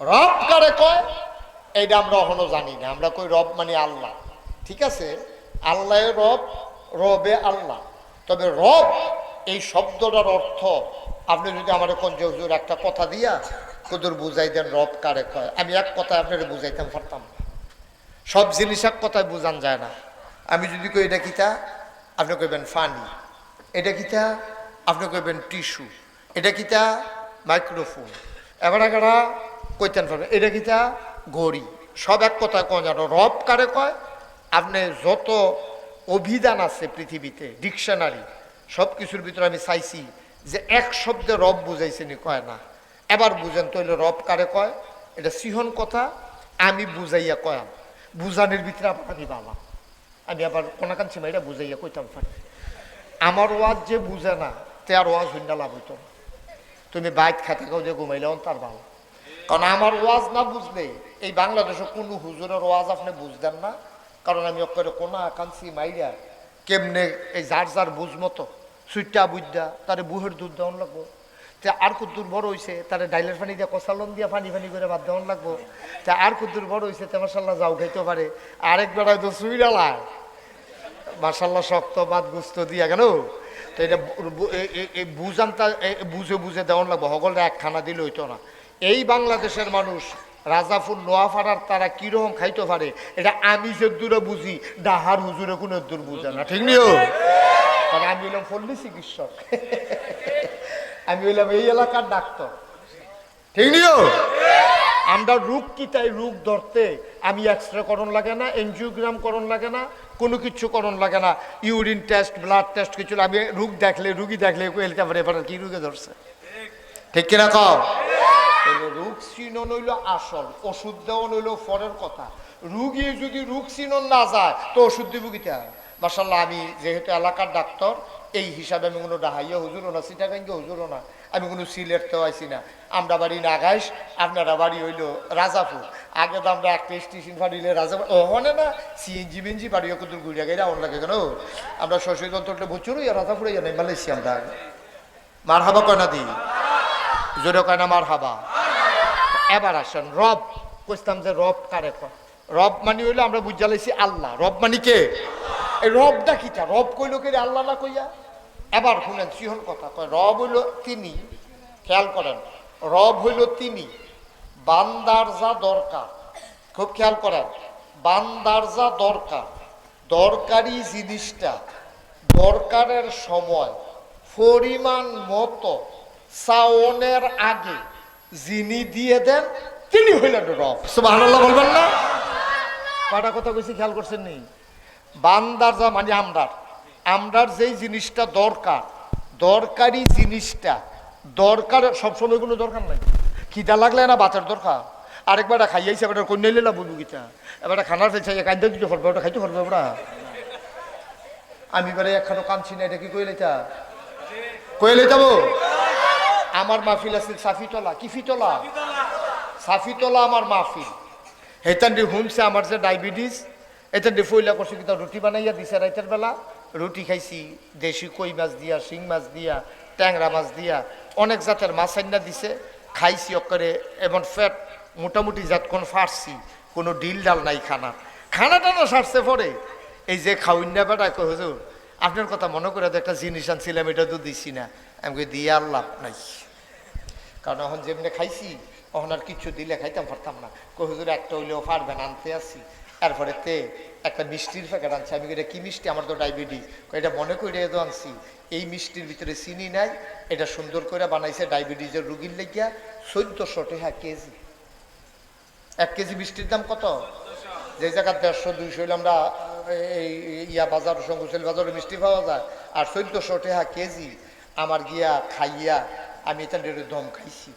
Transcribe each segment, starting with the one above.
রব কারে কয়? এইটা আমরা এখনও জানি না। আমরা কই রব মানে আল্লাহ। ঠিক আছে? আল্লাহ রব, রবে আল্লাহ। তবে রব, এই শব্দটার অর্থ, আপনি যদি আমার কঞ্জ হুজুর একটা কথা দিয়া কুদুর বুঝাই দেন রব কারে কয়। আমি এক কথায় আপনার বুঝাইতাম, পারতাম না। সব জিনিস এক কথায় বোঝান যায় না। আমি যদি কই, এটা কিতা? আপনি কইবেন, ফানি। এটা কিতা? আপনি কইবেন, টিস্যু। এটা কিতা? মাইক্রোফোন। এবার এগারা কইতেন পারবেন এটা কি কিতা ঘড়ি সব এক কথায় কয় জানো রব কারে কয়? আপনি যত অভিধান আছে পৃথিবীতে, ডিকশনারি, সব কিছুর ভিতরে আমি চাইছি যে এক শব্দে রব বুঝাইছেনি কয় না। এবার বুঝেন তৈলে রব কারে কয়? এটা সিহন কথা, আমি বুঝাইয়া কয়াম। বুঝানোর ভিতরে আবার আমি বাবা আমি আবার কোনাকান সীমাইটা বুঝাইয়া কইতাম পারি আমার ওয়াজ যে বুঝে না, তে আর ওয়াজ হইনা লাভ হইতো না। তুমি বাইক খাতে খাও যে ঘুমাইলেও তার ভালো। কারণ আমার ওয়াজ না বুঝলে, এই বাংলাদেশে কোনো হুজুরের ওয়াজ আপনি বুঝতেন না? কারণ আমি অক্ষরে কোনা কাঞ্চি মাইরা, কেমনে এই যার যার বুঝ মতো সুইটা বুঝদা তারে বুহের দুধ দেওয়ান লাগবো। তে আর কুদ্দুর বড় হইছে, তারে ডাইলের পানি দিয়ে কষালন দিয়ে পানি পানি করে বাদ দেওয়ান লাগবো। তে আর কুদ্দুর বড় হইছে, তে মাসাল্লাহ যাও খাইতে পারে। আরেক বেড়ায় তো সুইডালায় মাসাল্লাহ শক্ত বাদ গুস্ত দিয়া কেন? তো এটা বু- বু- এ- এ- এ বুঝানতা, এ- বুঝে বুঝে দেওয়ান লাগবো। সকলটা এক খানা দিলে হইতো না। এই বাংলাদেশের মানুষ রাজাফুল নোয়াফাড়ার তারা কীরকম খাইতে পারে, এটা আমি যে দূরে বুঝি, ডাহার হুজুরে কোনো দূর বুঝে না। ঠিক নিও? কারণ আমি হইলাম পল্লী চিকিৎসক। আমি হইলাম এই এলাকার ডাক্তার। ঠিক নিও? আমরা রোগ কি তাই রোগ ধরতে আমি এক্সরে করণ লাগে না এনজিওগ্রাম করণ লাগে না, কোনো কিছু করণ লাগে না। ইউরিন টেস্ট ব্লাড টেস্ট কিছু। আমি রোগ দেখলে, রুগী দেখলে কি রোগে ধরছে? ঠিক কিনা কও? রোগ চিনন হইল আসল, ওষুধ দেওয়ান হইল ফরের কথা। রুগী যদি রোগ চিনন না যায়, তো ওষুধ দিব কিতা? মাসাল্লাহ আমি যেহেতু এলাকার ডাক্তার, এই হিসাবে আমি কোনো ডাহাইয়া হুজুরও না সিটাগাঙ্গে হুজুরও না, আমি কোনো সিলেটতেও আইছি না। আমরা বাড়ি নাগাইশ, আপনারা বাড়ি হইল রাজাপুর। আগে তো আমরা একটা স্টেশন বাড়িলে রাজাপুর ও হনে না, সিএনজি বেঞ্জি বাড়ি কত ঘুরিয়া গেলে আমার লাগে কেন? আমরা শশী অঞ্চলটা বছর হইয়া রাজাপুরে জানাই মালয়েশিয়া আমরা মার হাবা কয়না দিই জোরে কয়না মার হাবা এবার আসেন, রব কইতাম যে রব কারে রব মানে হইল আমরা বুঝা লাইছি আল্লাহ। রব মানে কে? এই রবটা কিটা? রব কইল কে আল্লাহ না কইয়া? এবার শুনেন সিহন কথা কয়, রব হইল তিনি। খেয়াল করেন, রব হইল তিনি। বান্দার যা দরকার, খুব খেয়াল করেন, বান্দার যা দরকার, দরকারি জিনিসটা, দরকারের সময়, পরিমাণ মতো সাওনের আগে যিনি দিয়ে দেন, তিনি হইলেন রব। সুবহানাল্লাহ বলবেন না? কটা কথা কইছি, খেয়াল করছেন নি? বান্দার যা মানে আমরার। আমরার যেই জিনিসটা দরকার, দরকারি জিনিসটা, দরকার সবসময় কোনো দরকার নাই। খিদা লাগলে না বাতের দরকার। আরেকবার খাইয়াইছে, এবার কন্যাইলে না বলব গীতা এবার খানার ফেলছে কাদ্য দিতে পারবে ওটা খাইতে পারবে ওরা আমি এবারে একখানো কাঁদছি না, এটা কি কইলে তা কইলে যাব আমার মাহফিল আছিল সাফিতলা। কি ফিতলা? সাফিতলা। আমার মাহফিল। হেতান্ডি হুমছে আমার যে ডায়াবেটিস এতান্ডি ফইলা করছে কিন্তু রুটি বানাইয়া দিছে রাইতের বেলা। রুটি খাইছি দেশি কই মাছ দিয়া শিং মাছ দিয়া ট্যাংরা মাছ দিয়া অনেক জাতের মাছ আইনা দিছে। খাইছি অকরে এমন ফ্যাট মোটামুটি জাতক্ষণ ফারছি কোনো ডিল ডাল নাই খানা। খানাটা না সারছে পরে। এই যে খাউন্না বেটা কই হুজুর আপনার কথা মনে করে একটা জিনিস আনছিলাম এটা তো দিছি না। আমি দিয়ে আর লাভ নাই। কারণ এখন যেমনি খাইছি তখন আর কিছু দিলে খাইতাম পারতাম না। কই হুজুর, একটা হইলেও পারবেন আনতে আসি তারপরে তে একটা মিষ্টির প্যাকেট আনছি। আমি এটা কি মিষ্টি? আমার তো ডায়াবেটিস। এটা মনে করে তো আনছি। এই মিষ্টির ভিতরে চিনি নাই, এটা সুন্দর করে বানাইছে ডায়াবেটিসের রুগীর লেগিয়া চোদ্দশো টাকা কেজি। এক কেজি মিষ্টির দাম কত? যে জায়গা দেড়শো, দুইশো হইলে আমরা এই ইয়া বাজার সঙ্গুশাল বাজারে মিষ্টি পাওয়া যায়। আর চোদ্দশো টাকা কেজি। আমার গিয়া খাইয়া আমি এটা দম খাইছি।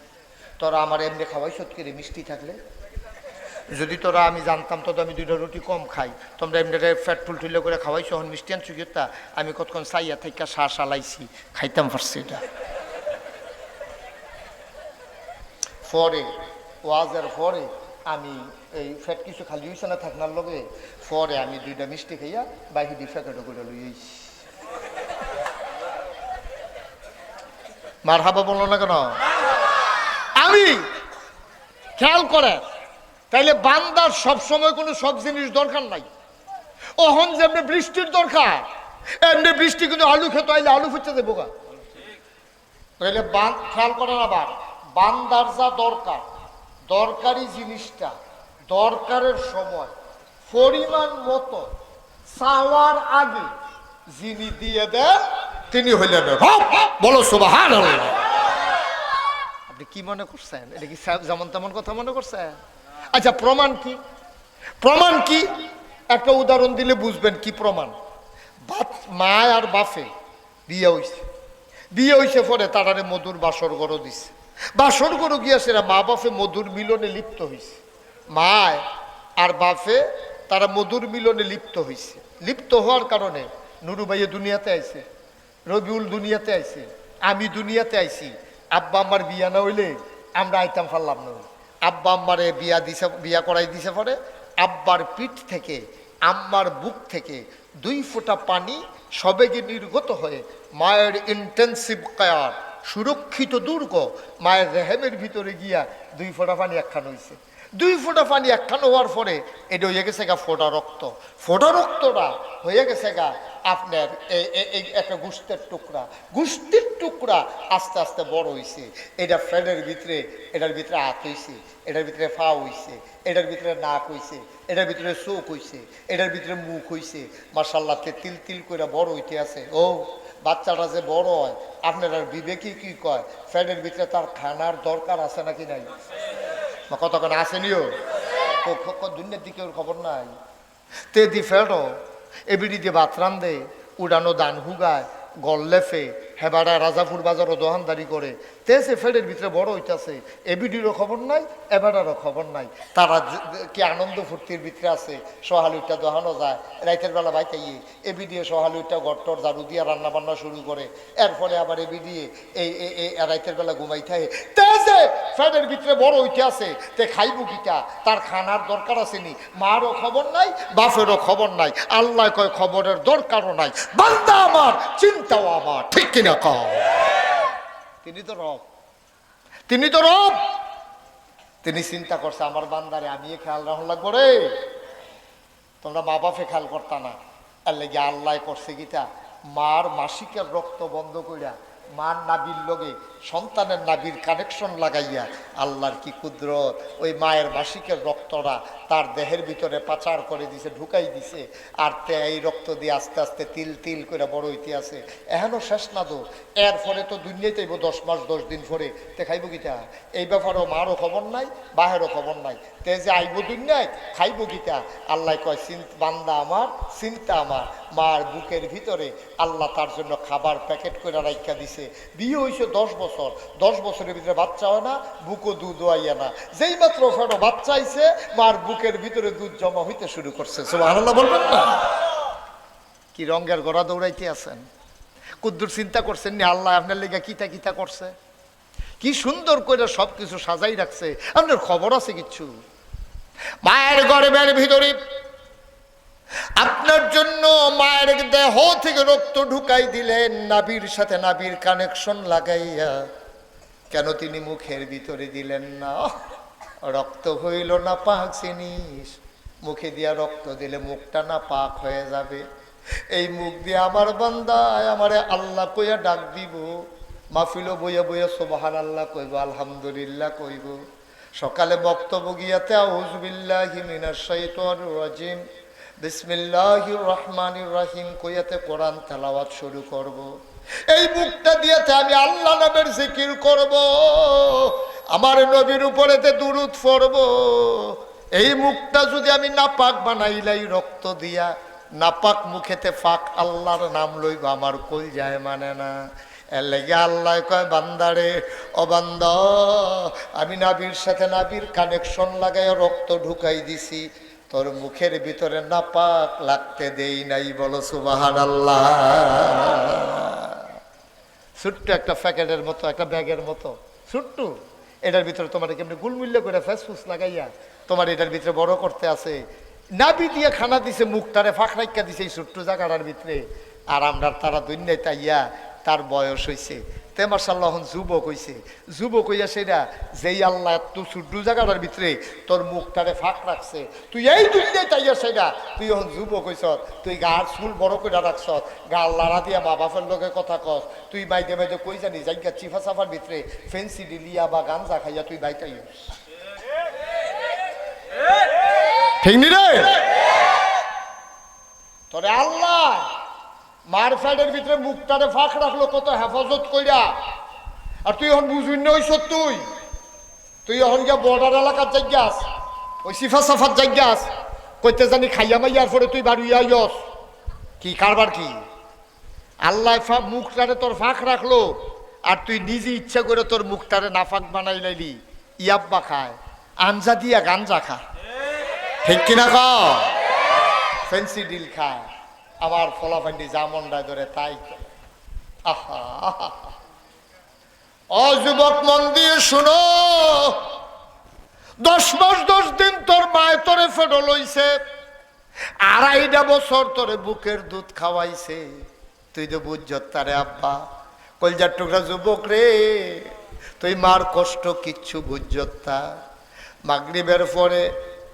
তোরা আমার এমনি খাওয়াই সত্যি রে মিষ্টি থাকলে। যদি তোরা আমি জানতাম তো আমি দুইটা রুটি কম খাই। তোমরা এমনি ফ্যাট ফুল টুলে করে খাওয়াইছো হন মিষ্টি আনছো তা? আমি কতক্ষণ চাইয়া থেকে সা সালাইছি খাইতাম পারছি এটা। পরে, ওয়াজের পরে আমি এই ফ্যাট কিছু খালি হইছে না থাকনার লগে, পরে আমি দুইটা মিষ্টি খাইয়া বাহি দি ফ্যাকেটও করে লইছি মার হাবা বলল না কেন? আমি খেয়াল করে তাইলে বান্দার সব সময় কোনো সব জিনিস দরকার নাই। ওহন যেমনি বৃষ্টির দরকার, এমনি বৃষ্টি কিন্তু আলু খেতে আইলে আলু ফুটতে দেবো গা। তাহলে বান খেয়াল করেন আবার, বান্দার যা দরকার, দরকারি জিনিসটা, দরকারের সময়, পরিমাণ মতো চাওয়ার আগে যিনি দিয়ে দেন তিনি হইলেন রব বলো সুবাহান আপনি কি মনে করছেন? এটা কি যেমন তেমন কথা মনে করছেন? আচ্ছা প্রমাণ কি? প্রমাণ কি? একটা উদাহরণ দিলে বুঝবেন কি প্রমাণ। বাপ- মা আর বাফে বিয়ে হইছে। বিয়ে হইছে পরে তারারে মধুর বাসর গরো দিছে। বাসর গরো গিয়াছে মা বাপে মধুর মিলনে লিপ্ত হইছে। মায় আর বাপে তারা মধুর মিলনে লিপ্ত হইছে। লিপ্ত হওয়ার কারণে নুরু ভাইয়ে দুনিয়াতে আইছে। রবিউল দুনিয়াতে আইছে, আমি দুনিয়াতে আইছি, আব্বা আমার বিয়া না হইলে আমরা আইতাম পারলাম না। আব্বা আম্মারে বিয়া দিছে, বিয়া করাই দিছে পরে আব্বার পিঠ থেকে, আম্মার বুক থেকে দুই ফোঁটা পানি সবেগে নির্গত হয়ে মায়ের ইন্টেন্সিভ কেয়ার সুরক্ষিত দুর্গ, মায়ের রেহেমের ভিতরে গিয়া দুই ফোঁটা পানি একখান হইছে। দুই ফোঁটা পানি একখান হওয়ার পরে এটা হয়ে গেছে গা ফোটা রক্ত। ফোটা রক্তটা হয়ে গেছে গা আপনার এই একটা গুস্তের টুকরা। গুস্তির টুকরা আস্তে আস্তে বড় হইছে। এটা ফ্যানের ভিতরে, এটার ভিতরে হাত হইছে, এটার ভিতরে ফা হইছে, এটার ভিতরে নাক হইছে, এটার ভিতরে চোখ হইছে, এটার ভিতরে মুখ হইছে। মার্শাল্লাহতে তিল তিল করে বড় হইতে আছে। ও, বাচ্চাটা যে বড় হয়, আপনার বিবেকই কি কয়? ফ্যানের ভিতরে তার খানার দরকার আছে নাকি নাই? কতক্ষণ আসেনিও? দুনিয়ার দিকে ওর খবর নাই। তে দি ফেরো এবিডি দিয়ে ভাত দে উড়ানো দান হুগায় গল্লেফে হেবাড়া রাজাপুর বাজারও দোকানদারি করে। তে সে ফেডের ভিতরে বড় হইতাছে। এবিডিরও খবর নাই, এবাডারও খবর নাই। তারা কি আনন্দ ফুর্তির ভিতরে আছে সহালুইটা দোহানো যায়, রাইতের বেলা বাইতে গিয়ে এবি দিয়ে সহালুইটা গট্টর জারু দিয়ে রান্না বান্না শুরু করে। এর ফলে আবার এবি দিয়ে এই রাইতের বেলা ঘুমাই থাকে তে যে ফ্যানের ভিতরে বড় হইতে আছে তে খাইব কিটা? তার খানার দরকার আছে নি মারও খবর নাই, বাপেরও খবর নাই। আল্লাহ কয় খবরের দরকারও নাই। বান্দা আমার, চিন্তাও আমার, ঠিক কিনা? কও তিনি তো রব তিনি তো রব তিনি চিন্তা করছে আমার বান্দারে আমি খেয়াল রাখুন লাগবো রে তোমরা মা বাপে খেয়াল করতা না আর লেগে আল্লাহ করছে গীতা মার মাসিকের রক্ত বন্ধ করিয়া মার নাবির লগে সন্তানের নাবির কানেকশন লাগাইয়া আল্লাহর কি কুদরত, ওই মায়ের মাসিকের রক্তটা তার দেহের ভিতরে পাচার করে দিছে, ঢুকাই দিছে, আর তে এই রক্ত দিয়ে আস্তে আস্তে তিল তিল করে বড় হইতে আছে। এখনও শেষ না তো এর ফলে তো দুনিয়াতে আইব দশ মাস, দশ দিন পরে তে খাইব গীতা এই ব্যাপারেও মারও খবর নাই, বাহেরও খবর নাই। তে যে আইব দুনিয়ায়, খাইব গীতা আল্লাহ কয় চিন্ত বান্দা আমার, চিন্তা আমার। মার বুকের ভিতরে আল্লাহ তার জন্য খাবার প্যাকেট করে রাইখা দিছে। বিয়ে হয়েছে দশ বছর। দশ বছরের ভিতরে বাচ্চা হয় না, বুকও দুধ আইয়া না। যেই মাত্র ফেরো বাচ্চা আইছে, মার বুকের ভিতরে দুধ জমা হইতে শুরু করছে। আল্লাহ বলবেন না? কি রঙের গড়া দৌড়াইতে আছেন? কুদ্দুর চিন্তা করছেন নি, আল্লাহ আপনার লেগে কিতা কিতা করছে? কি সুন্দর করে সব কিছু সাজাই রাখছে। আপনার খবর আছে কিচ্ছু? মায়ের গর্বের ভিতরে আপনার জন্য মায়ের দেহ থেকে রক্ত ঢুকাই দিলেন নাবির সাথে নাবির কানেকশন লাগাইয়া। কেন তিনি মুখের ভিতরে দিলেন না? রক্ত হইল না পাক জিনিস। মুখে দিয়া রক্ত দিলে মুখটা না পাক হয়ে যাবে। এই মুখ দিয়ে আমার বান্দায় আমারে আল্লাহ কইয়া ডাক দিব। মাহফিলও বইয়া বইয়া সোবাহান আল্লাহ কইব, আলহামদুলিল্লাহ কইব। সকালে বক্তব্য গিয়াতে আউজবিল্লাহি মিনাশ শাইতানির রাজিম। বিসমিল্লাহির রহমানির রহিম, কইয়াতে কোরআন তেলাওয়াত শুরু করব। এই মুখটা দিয়েতে আমি আল্লাহ নামের জিকির করব। আমার নবীর উপরেতে দুরুদ পড়ব, এই মুখটা যদি আমি নাপাক বানাইলাই রক্ত দিয়া, নাপাক মুখেতে ফাঁক আল্লাহর নাম লইব, আমার কই যায় মানে না এর আল্লাহ কয়, বান্দারে, ও আমি নাবির সাথে নাবির কানেকশন লাগাই রক্ত ঢুকাই দিছি তোর মুখের ভিতরে না পাক লাগতে দেই নাই, বলো সুবাহান আল্লাহ ছোট্ট একটা প্যাকেটের মতো, একটা ব্যাগের মতো, ছোট্ট। এটার ভিতরে তোমার কেমনি গুলমুল্য করে ফেসফুস লাগাইয়া তোমার এটার ভিতরে বড় করতে আছে। নাবি দিয়ে খানা দিছে, মুখটারে ফাঁক রাইকা দিছে এই ছোট্ট জায়গাটার ভিতরে। আর আমরা তারা দুনিয়ায় তাইয়া তার বয়স হয়েছে তে মার্শাল্লাহ যুবক হইছে। যুবক হইয়া সেটা যেই আল্লাহ এত ছোট্ট জায়গাটার ভিতরে তোর মুখটারে ফাঁক রাখছে। তুই এই দুনিয়ায় তাইয়া সেটা তুই এখন যুবক হইছ তুই গার চুল বড় করে রাখছ গাল লাড়া দিয়া মা বাপের লোকে কথা কস তুই বাইদে বাইদে কই জানি জায়গা চিফা সাফার ভিতরে ফেন্সি ডিলিয়া বা গাঞ্জা খাইয়া তুই বাইতাই ঠিক নি রে? তোরে আল্লাহ মার ভিতরে মুখটারে ফাঁক রাখল কত হেফাজত কইরা। আর তুই এখন বুঝুন না ওইসব তুই। তুই এখন গিয়া বর্ডার এলাকার জায়গাস ওই সিফা সাফার জায়গাস কইতে জানি খাইয়া মাইয়ার পরে তুই বাড়ি আইয়স। কি কারবার কি? আল্লাহ মুখটারে তোর ফাঁক রাখল আর তুই নিজে ইচ্ছা করে তোর মুখটারে নাফাক বানাই লাইলি। ইয়াব্বা খায় আঞ্জা দিয়া গাঞ্জা খা। ঠিক কিনা ক ফেন্সি ডিল খায়। আবার ফলাফান্ডি জামন্ডা ধরে তাই আহা। ও মন দিয়ে শুনো। দশ মাস, দশ দিন তোর মায় তোরে ফেডো লইছে। আড়াইটা বছর তোরে বুকের দুধ খাওয়াইছে। তুই তো বুঝছত তারে আব্বা, কলজার টুকরা যুবক রে। তুই মার কষ্ট কিচ্ছু বুঝছত তা। মাগরিবের পরে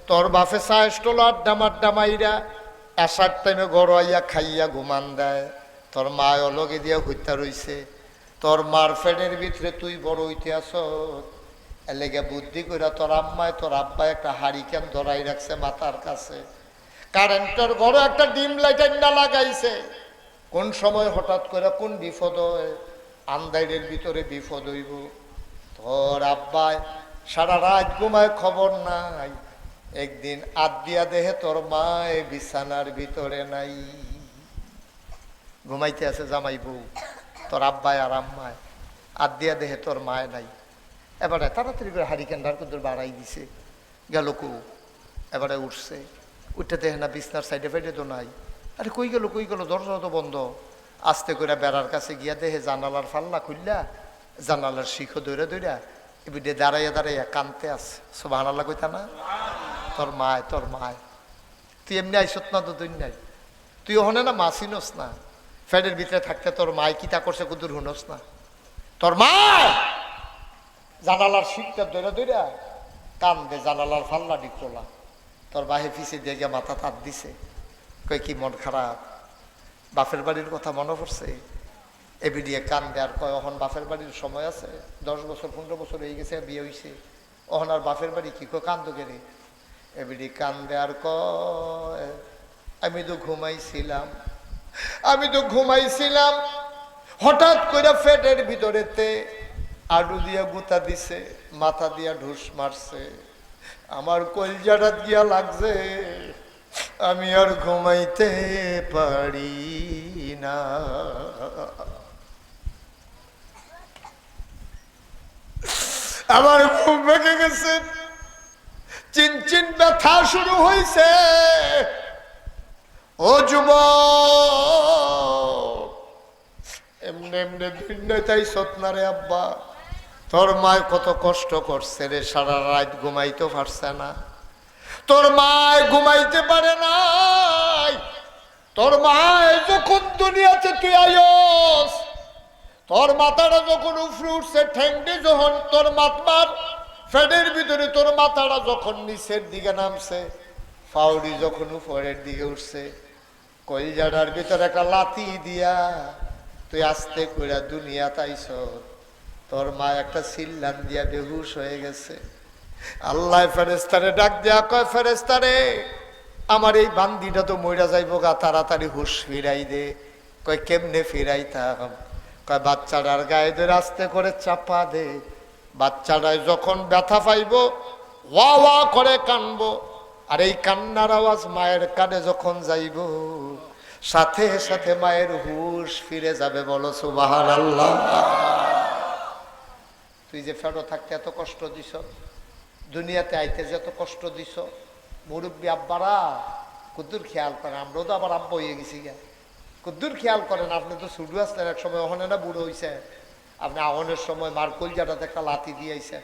তোর বাপে চাইষ্টল আড্ডা মাড্ডা মাইরা আসার টাইমে গড়াইয়া খাইয়া ঘুমান দেয়। তোর মা অলগে দিয়া হইতা রইছে। তোর মার ফেডের ভিতরে তুই বড় হইতে আস এলেগে বুদ্ধি কইরা তোর আম্মায় তোর আব্বা একটা হারিকেন ধরাই রাখছে মাথার কাছে। কারেন্টের ঘরে একটা ডিম লাইটার না লাগাইছে। কোন সময় হঠাৎ করে কোন বিপদ হয়? আন্দাইরের ভিতরে বিপদ হইব। তোর আব্বায় সারা রাত ঘুমায় খবর নাই। একদিন আদিয়া দেহে তোর মায় বিছানার ভিতরে নাই। ঘুমাইতে আছে জামাই বউ, তোর আব্বায় আর আম্মায় আদিয়া দেহে তোর মায় নাই। এবারে তাড়াতাড়ি করে হারিকেন্ডার কুদুর বাড়াই দিছে। গেল কু? এবারে উঠছে। উঠতে দেখে না বিছনার সাইডে ফাইডে তো নাই। আরে কই গেল কই গেল? দরজা তো বন্ধ। আস্তে করে বেড়ার কাছে গিয়া দেহে জানালার ফাল্লা খুললা জানালার শিখো দৌড়া দৌড়া এবিডে দাঁড়াইয়া দাঁড়াইয়া কানতে আছে। সোবাহ আল্লাহ কইতা না? তোর মায় তোর মায়। তুই এমনি আইসত না, তো তুই নাই তুই ওখানে না মা চিনস না। ফ্যানের ভিতরে থাকতে তোর মায় কিতা করছে কুদুর হুনস না। তোর মায়! জানালার শিখটা দৌড়া দৌড়া কান দে জানালার ফাল্লা ডিকলা তোর বাহে পিছিয়ে দিয়ে গিয়ে মাথা তাত দিছে। কই কি মন খারাপ? বাপের বাড়ির কথা মনে পড়ছে? এবি দিয়ে কান দেয়ার কয় অহন বাপের বাড়ির সময় আছে। দশ বছর, পনেরো বছর হয়ে গেছে, বিয়ে হয়েছে অহন আর বাপের বাড়ি কি কয়, কান্দ গেলে এবিডি কান দেয়ার কয়, আমি তো ঘুমাইছিলাম, আমি তো ঘুমাইছিলাম, হঠাৎ করে ফেটের ভিতরেতে আডু দিয়া গুতা দিছে, মাথা দিয়া ঢুস মারছে, আমার কলজাটা দিয়া লাগছে, আমি আর ঘুমাইতে পারি না। আমার ঘুম ভেঙে গেছে। চিনচিন ব্যথা শুরু হয়েছে ও যুব এমনি এমনি ভিন্ন তাই সতনারে আব্বা। তোর মায় কত কষ্ট করছে রে, সারা রাত ঘুমাইতে পারছে না। তোর মায় ঘুমাইতে পারে নাই। তোর মায় যখন দুনিয়াতে তুই আয়স, তোর মাথাটা যখন উফরে উঠছে ঠেংটি যখন তোর মাতমার ফ্যানের ভিতরে তোর মাথাটা যখন নিচের দিকে নামছে, ফাউরি যখন উপরের দিকে উঠছে কইজাটার ভিতরে একটা লাতি দিয়া তুই আস্তে কইরা দুনিয়া তাইছ। তোর মা একটা সিল্লান দিয়া বেহুশ হয়ে গেছে। আল্লাহ ফেরেস্তারে ডাক দেয়া কয় ফেরেস্তারে আমার এই বান্দিটা তো মইরা যাইব গা, তাড়াতাড়ি হুশ ফিরাই দে। কয়, কেমনে ফিরাইতাম? কয়, বাচ্চাটার গায়ে ধরে আস্তে করে চাপা দে। বাচ্চাটায় যখন ব্যথা পাইব, ওয়া ওয়া করে কানবো। আর এই কান্নার আওয়াজ মায়ের কানে যখন যাইব, সাথে সাথে মায়ের হুশ ফিরে যাবে, বলো সুবাহান আল্লাহ তুই যে ফেরো থাকতে এত কষ্ট দিস, দুনিয়াতে আইতে যে এত কষ্ট দিস, মুরব্বী আব্বারা, কুদ্দুর খেয়াল করেন, আমরাও তো আবার আব্বা হয়ে গেছি গা কুদ্দুর খেয়াল করেন, আপনি তো ছুটু আসলেন এক সময় ওখানে না বুড়ো হয়েছে আপনি আহনের সময় মার কলজাটাতে একটা লাথি দিয়েছেন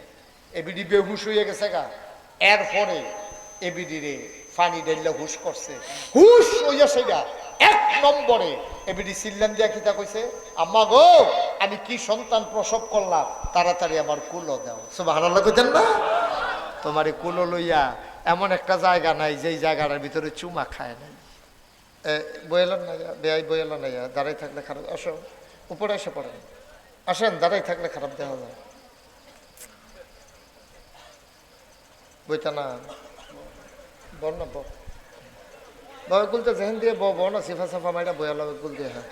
এবিডি বেহুশ হয়ে গেছে গা। এরপরে এবিডি রে ফানি ডেললে হুশ করছে। হুশ হইয়া সেটা এক নম্বরে এবিডি সিল্লাম দিয়া কিতা কইছে, আম্মা গো, আমি কি সন্তান প্রসব করলাম, তাড়াতাড়ি আমার কুলো দাও। সুবাহ কইতেন না তোমার কুলো লইয়া এমন একটা জায়গা নাই, যেই জায়গাটার ভিতরে চুমা খায় নাই। বইলাম না বেয়াই বইলাম না দাঁড়াই থাকলে খারাপ। আসো, উপরে এসে পড়েন। আসেন, দাঁড়াই থাকলে খারাপ দেওয়া যায়। বইতা না, বল না, বল। যেহেন দিয়ে বব না, সিফা সাফা মাইটা লাগে দিয়ে হ্যাঁ।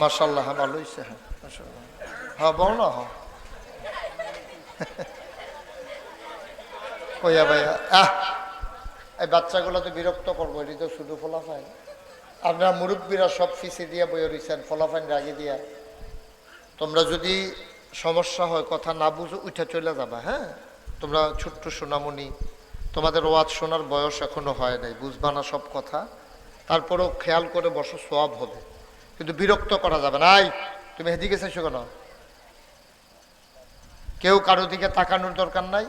মার্শাল্লাহ হ্যাঁ ভালো হয়েছে হ্যাঁ হ্যাঁ বল না হ্যাঁ। কইয়া ভাইয়া, আহ, এই বাচ্চাগুলো তো বিরক্ত করব, এটি তো শুধু ফলাফাইন আপনারা মুরব্বীরা সব ফিসে দিয়ে বইয়ে রয়েছেন ফলাফাইন রাগি দিয়া। তোমরা যদি সমস্যা হয়, কথা না বুঝো, উঠে চলে যাবা হ্যাঁ? তোমরা ছোট্ট সোনামণি, তোমাদের ওয়াজ শোনার বয়স এখনও হয় নাই, বুঝবা না সব কথা। তারপরেও খেয়াল করে বসো সব হবে। কিন্তু বিরক্ত করা যাবে না। তুমি হেদিকে চাইছো কেন? কেউ কারও দিকে তাকানোর দরকার নাই।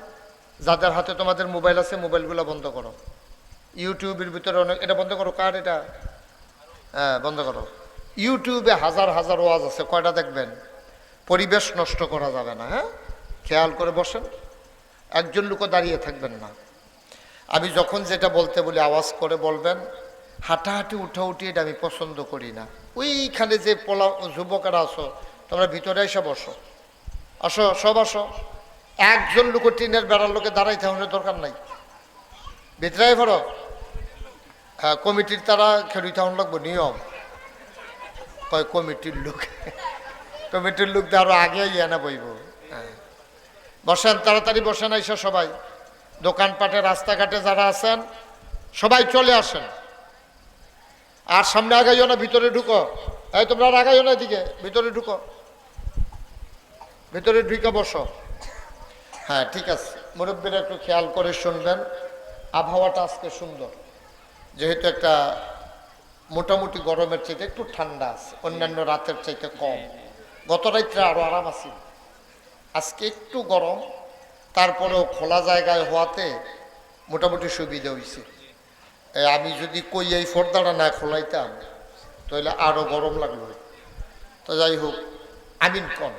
যাদের হাতে তোমাদের মোবাইল আছে, মোবাইলগুলো বন্ধ করো। ইউটিউবের ভিতরে অনেক এটা বন্ধ করো, কার এটা? হ্যাঁ বন্ধ করো। ইউটিউবে হাজার হাজার ওয়াজ আছে, কয়টা দেখবেন? পরিবেশ নষ্ট করা যাবে না হ্যাঁ? খেয়াল করে বসেন। একজন লোকও দাঁড়িয়ে থাকবেন না। আমি যখন যেটা বলতে বলি, আওয়াজ করে বলবেন, হাঁটাহাঁটি উঠা উঠি এটা আমি পছন্দ করি না। ওইখানে যে পোলা, যুবকেরা আসো তোমরা ভিতরে এসে বসো। আসো, সব আসো। একজন লোক টিনের বেড়ার লোকে দাঁড়াইতে হবে দরকার নাই। ভিতরে হ্যাঁ কমিটির তারা খেলুইতে হন লাগবো, নিয়ম। কয় কমিটির লোক। কমিটির লোক আরও আগে ইয়ে না বইব। হ্যাঁ। বসেন, তাড়াতাড়ি বসেন এসে সবাই। দোকানপাটে রাস্তাঘাটে যারা আছেন, সবাই চলে আসেন। আর সামনে আগাইও না, ভিতরে ঢুকো। এই তোমরা আগাইও না এদিকে, ভিতরে ঢুকো। ভিতরে ঢুকে বসো। হ্যাঁ ঠিক আছে। মুরব্বীরা একটু খেয়াল করে শুনবেন। আবহাওয়াটা আজকে সুন্দর। যেহেতু একটা মোটামুটি গরমের চাইতে একটু ঠান্ডা আছে, অন্যান্য রাতের চাইতে কম। গত রাত্রে আরও আরাম আছে আজকে একটু গরম, তারপরেও খোলা জায়গায় হওয়াতে মোটামুটি সুবিধা হয়েছে আমি যদি কই এই ফর্দাটা না খোলাইতাম, তাহলে আরও গরম লাগল। তো যাই হোক, আমিন কন।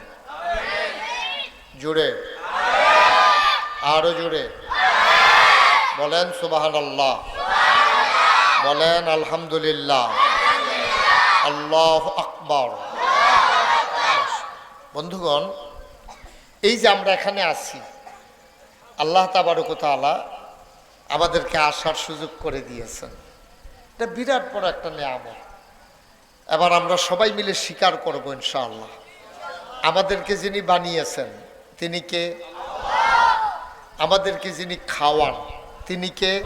জোরে। আরও জোরে। বলেন সুবাহান আল্লাহ বলেন, আলহামদুলিল্লাহ। আল্লাহ আকবর। বন্ধুগণ, এই যে আমরা এখানে আছি, আল্লাহ তাবারকতালা আমাদেরকে আসার সুযোগ করে দিয়েছেন। এটা বিরাট বড় একটা নিয়ামত। এবার আমরা সবাই মিলে স্বীকার করব ইনশাআল্লাহ। আমাদেরকে যিনি বানিয়েছেন, তিনি কে? আমাদেরকে যিনি খাওয়ান, তিনি কে?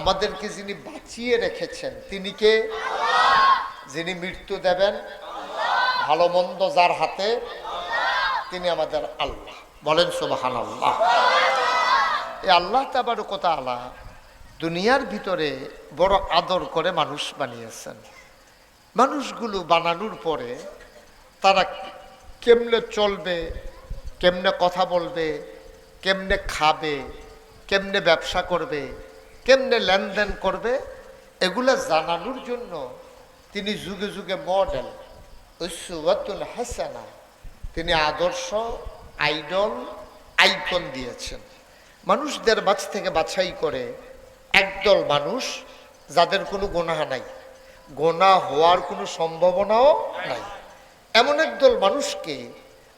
আমাদেরকে যিনি বাঁচিয়ে রেখেছেন, তিনি কে? যিনি মৃত্যু দেবেন, ভালো মন্দ যার হাতে, তিনি আমাদের আল্লাহ। বলেন সুবাহান আল্লাহ এই আল্লাহ তাবারকতা আল্লাহ দুনিয়ার ভিতরে বড় আদর করে মানুষ বানিয়েছেন। মানুষগুলো বানানোর পরে তারা কেমনে চলবে, কেমনে কথা বলবে, কেমনে খাবে, কেমনে ব্যবসা করবে কেমনে লেনদেন করবে, এগুলা জানানোর জন্য তিনি যুগে যুগে মডেল উসুয়াতুল হাসানা, তিনি আদর্শ আইডল আইকন দিয়েছেন। মানুষদের মাঝ থেকে বাছাই করে একদল মানুষ যাদের কোনো গোনা নাই। গোনা হওয়ার কোনো সম্ভাবনাও নাই। এমন একদল মানুষকে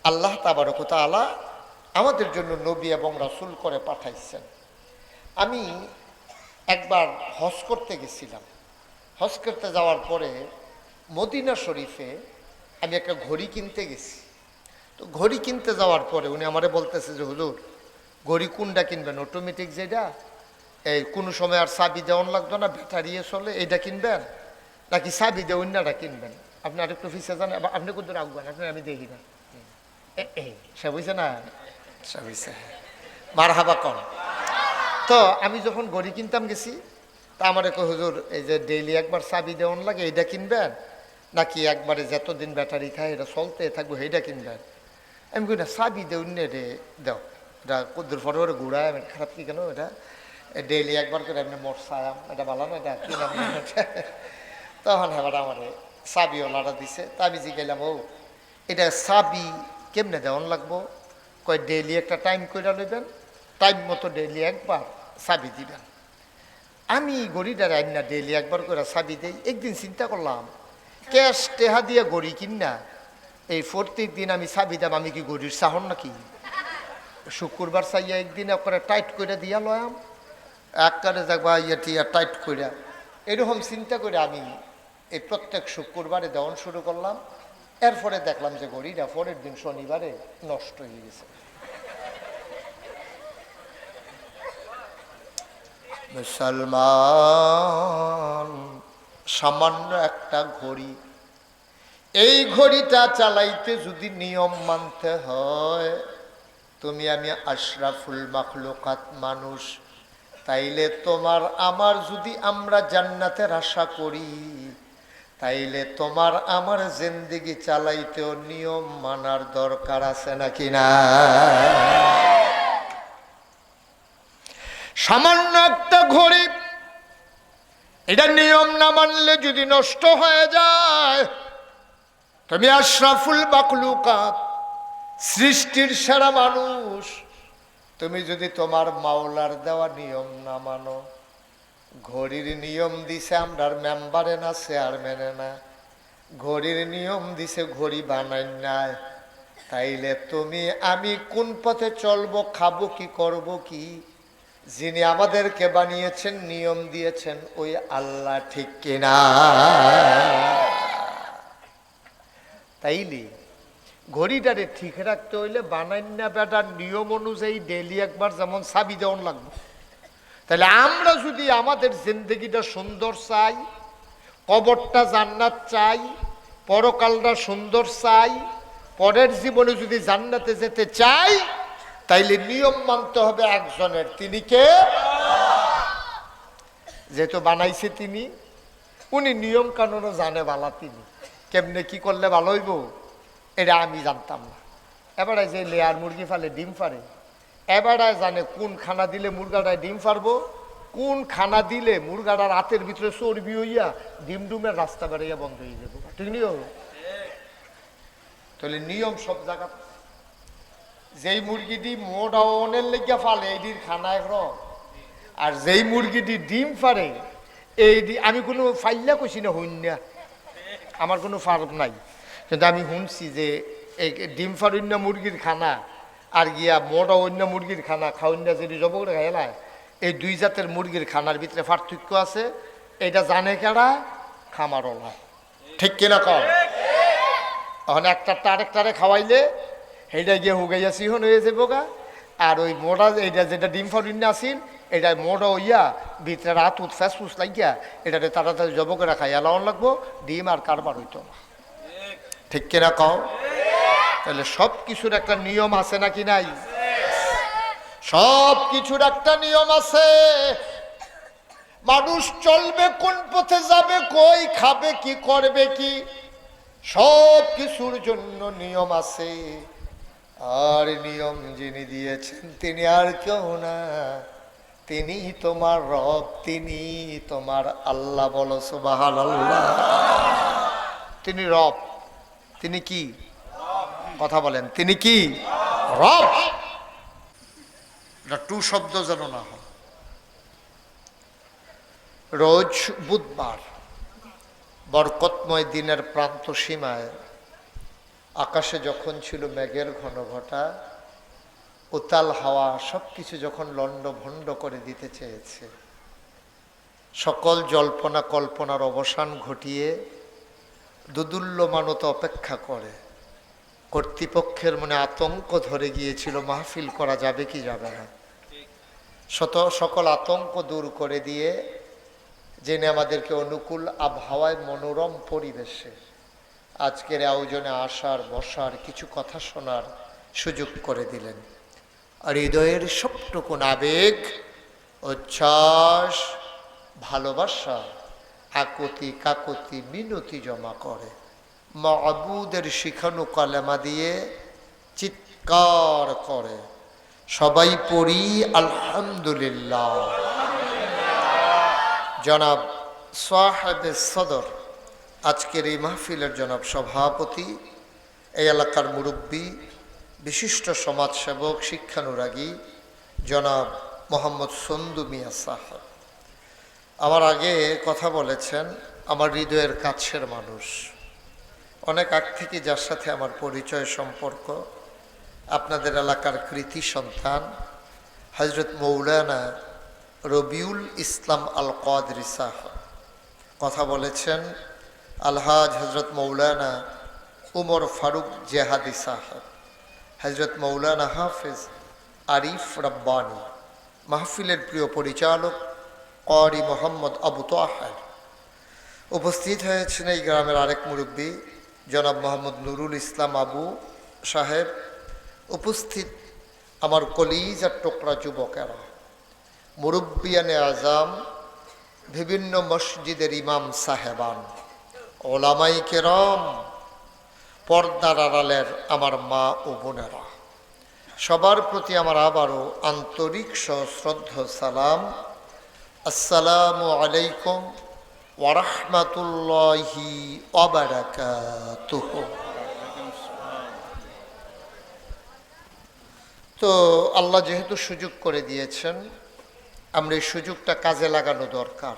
আল্লাহ তাবারকতা আলা আমাদের জন্য নবী এবং রাসুল করে পাঠাইছেন। আমি একবার হজ করতে গেছিলাম। হজ করতে যাওয়ার পরে মদিনা শরীফে আমি একটা ঘড়ি কিনতে গেছি। তো ঘড়ি কিনতে যাওয়ার পরে উনি আমারে বলতেছে যে হুজুর ঘড়ি কোনটা কিনবেন? অটোমেটিক যেটা? এই কোনো সময় আর চাবি দেওয়ান লাগতো না ব্যাটারিয়ে চলে এইটা কিনবেন? নাকি চাবি দিয়ে অন্যটা কিনবেন? আপনি আরেকটু ফিসে যান আবার আপনি কোথাও রাখবেন আপনি আমি দেখি না। সে বুঝছে না? সে বুঝছে। মার হাবা কম। তো আমি যখন ঘড়ি কিনতাম গেছি, তা আমার এক হুজুর, এই যে ডেইলি একবার চাবি দেওয়ান লাগে এইটা কিনবেন? নাকি একবারে যতদিন ব্যাটারি খায় এটা চলতে থাকব সেইটা কিনবেন? আমি কই, না, চাবি দেউন রে, দেও। এটা কদ্দুর ফটো ঘুরায় আমি খারাপ কি কেন এটা? ডেইলি একবার করে এমনি মোট সায়াম এটা ভালো না, এটা কি নাম তখন এবার আমার সাবিওয়ালারা দিছে, তা আমি জিগাইলাম, ও এটা সাবি কেমনে দেওয়ান লাগবো? কয় ডেইলি একটা টাইম করে নেবেন টাইম মতো ডেইলি একবার চাবি দিবেন। আমি গড়িটার আইন ডেইলি একবার করে সাবি দেই, একদিন চিন্তা করলাম, ক্যাশ টেহা দিয়ে গড়ি কিনা এই প্রত্যেক দিন আমি চাবি দাম, আমি কি গড়ির সাহন নাকি? শুক্রবার চাইয়া একদিন একবারে টাইট করে দিয়া লয়াম, একবারে দেখবা ইয়ে টিয়া টাইট করে এরকম চিন্তা করে আমি এই প্রত্যেক শুক্রবারে দেওয়ান শুরু করলাম, এরপরে দেখলাম যে গড়িটা পরের দিন শনিবারে নষ্ট হয়ে গেছে। মুসলমান, সামান্য একটা ঘড়ি। এই ঘড়িটা চালাইতে যদি নিয়ম মানতে হয়, তুমি আমি আশরাফুল মাখলুকাত মানুষ, তাইলে তোমার আমার যদি আমরা জান্নাতের আশা করি, তাইলে তোমার আমার জিন্দিগি চালাইতেও নিয়ম মানার দরকার আছে নাকি না? সামান্য একটা ঘড়ি। এটা নিয়ম না মানলে যদি নষ্ট হয়ে যায়, তুমি আশরাফুল বাকলুকাত সৃষ্টির সেরা মানুষ, তুমি যদি তোমার মাওলার দেওয়া নিয়ম না মানো, ঘড়ির নিয়ম দিছে আমরার মেম্বারে না, চেয়ারম্যানে না। ঘড়ির নিয়ম দিছে ঘড়ি বানাই নাই। তাইলে তুমি, আমি কোন পথে চলবো, খাব, কি করব, কি যিনি আমাদেরকে বানিয়েছেন, নিয়ম দিয়েছেন, ওই আল্লাহ ঠিক কিনা? তাইলে ঘড়িটারে ঠিক রাখতে হইলে বানান্না বেটার নিয়ম অনুযায়ী ডেলি একবার যেমন সাবি দেওয়ান লাগবে। তাহলে আমরা যদি আমাদের জিন্দগিটা সুন্দর চাই, কবরটা জান্নাত চাই, পরকালটা সুন্দর চাই, পরের জীবনে যদি জান্নাতে যেতে চাই তাইলে নিয়ম মানতে হবে একজনের। তিনি কে? যেহেতু বানাইছে তিনি, উনি নিয়ম কানুনও জানে বালা তিনি। কেমনে কি করলে ভালো হইব, এটা আমি জানতাম না। এবারে যে লেয়ার মুরগি ফালে ডিম ফারে এবারে জানে কোন খানা দিলে মুরগাটায় ডিম ফারবো কোন খানা দিলে মুরগাটার রাতের ভিতরে চর্বি হইয়া ডিম ডুমের রাস্তা বেড়াইয়া বন্ধ হয়ে যাব। ঠিক নিও তাহলে নিয়ম সব জায়গা যেই মুরগিটি মোটা অনের লেগে ফালে এইটির খানা একরকম। আর যেই মুরগিটি ডিম ফারে এই আমি কোনো ফাইল্লা কইছি না হইন না। আমার কোনো ফার্ম নাই। কিন্তু আমি শুনছি যে এই ডিম ফারুন্য মুরগির খানা আর গিয়া মোটা অন্য মুরগির খানা খাওয়ান্য যদি জব করে খাইলায় এই দুই জাতের মুরগির খানার ভিতরে পার্থক্য আছে। এটা জানে কেডা? খামারওয়ালা। ঠিক কিনা কম এখন একটা আরেকটারে খাওয়াইলে সেইটা গিয়ে হুগাইয়া সিহন হয়ে যাব গা। আর ওই মোটা এইটা যেটা ডিম ফারুন্য আসিল এটা মোটা হইয়া ভিতরে রাত উঠ ফ্যাস ফুস লাগিয়া এটাতে তাড়াতাড়ি জব করে খাইয়া লাউন লাগবো, ডিম আর কারবার হইতো না। ঠিক কিনা কও? তাহলে সব কিছুর একটা নিয়ম আছে নাকি নাই? সব কিছুর একটা নিয়ম আছে। মানুষ চলবে, কোন পথে যাবে, কই খাবে, কি করবে, কি? সব কিছুর জন্য নিয়ম আছে। আর নিয়ম যিনি দিয়েছেন, তিনি আর কেউ না। তিনি তোমার রব, তিনি তোমার আল্লাহ বলো সুবাহান আল্লাহ তিনি রব, তিনি কি? কথা বলেন, তিনি কি? রব। এটা টু শব্দ যেন না হয়। রোজ বুধবার বরকতময় দিনের প্রান্ত সীমায় আকাশে যখন ছিল মেঘের ঘন ঘটা, উতাল হাওয়া সব কিছু যখন লণ্ড ভণ্ড করে দিতে চেয়েছে, সকল জল্পনা কল্পনার অবসান ঘটিয়ে দুদুল্য মানত অপেক্ষা করে। কর্তৃপক্ষের মনে আতঙ্ক ধরে গিয়েছিল, মাহফিল করা যাবে কি যাবে না। শত, সকল আতঙ্ক দূর করে দিয়ে জেনে আমাদেরকে অনুকূল আবহাওয়ায় মনোরম পরিবেশে আজকের আয়োজনে আসার, বসার কিছু কথা শোনার সুযোগ করে দিলেন। হৃদয়ের সবটুকুন আবেগ, উচ্ছ্বাস, ভালোবাসা আকুতি কাকতি মিনতি জমা করে। মাবুদের শিখানো কালেমা দিয়ে চিৎকার করে। সবাই পড়ি আলহামদুলিল্লাহ। জনাব সাহেব সদর। আজকের এই মাহফিলের জনাব সভাপতি, এই এলাকার মুরব্বী, বিশিষ্ট সমাজসেবক, শিক্ষানুরাগী, জনাব মোহাম্মদ সন্দু মিয়া সাহেব আমার আগে কথা বলেছেন, আমার হৃদয়ের কাছের মানুষ। অনেক আগ থেকে যার সাথে আমার পরিচয় সম্পর্ক, আপনাদের এলাকার কৃতি সন্তান হজরত মৌলানা রবিউল ইসলাম আল কাদরি সাহেব কথা বলেছেন আলহাজ হজরত মৌলানা উমর ফারুক জেহাদি সাহেব, হজরত মৌলানা হাফিজ আরিফ রব্বানি, মাহফিলের প্রিয় পরিচালক করি মোহাম্মদ আবু তোহার। উপস্থিত হয়েছেন এই গ্রামের আরেক মুরব্বী, জনাব মোহাম্মদ নুরুল ইসলাম আবু সাহেব। উপস্থিত আমার কলিজার টোকরা যুবকেরা, মুরব্বিয়ানে আজাম, বিভিন্ন মসজিদের ইমাম সাহেবান। ওলামাই কেরম, পর্দার আড়ালের আমার মা ও বোনেরা। সবার প্রতি আমার আবারও আন্তরিক সশ্রদ্ধ সালাম। আসসালামু আলাইকুম ওরহমতুল্লাহি অবরাকাতুহ তো আল্লাহ যেহেতু সুযোগ করে দিয়েছেন, আমরা এই সুযোগটা কাজে লাগানো দরকার।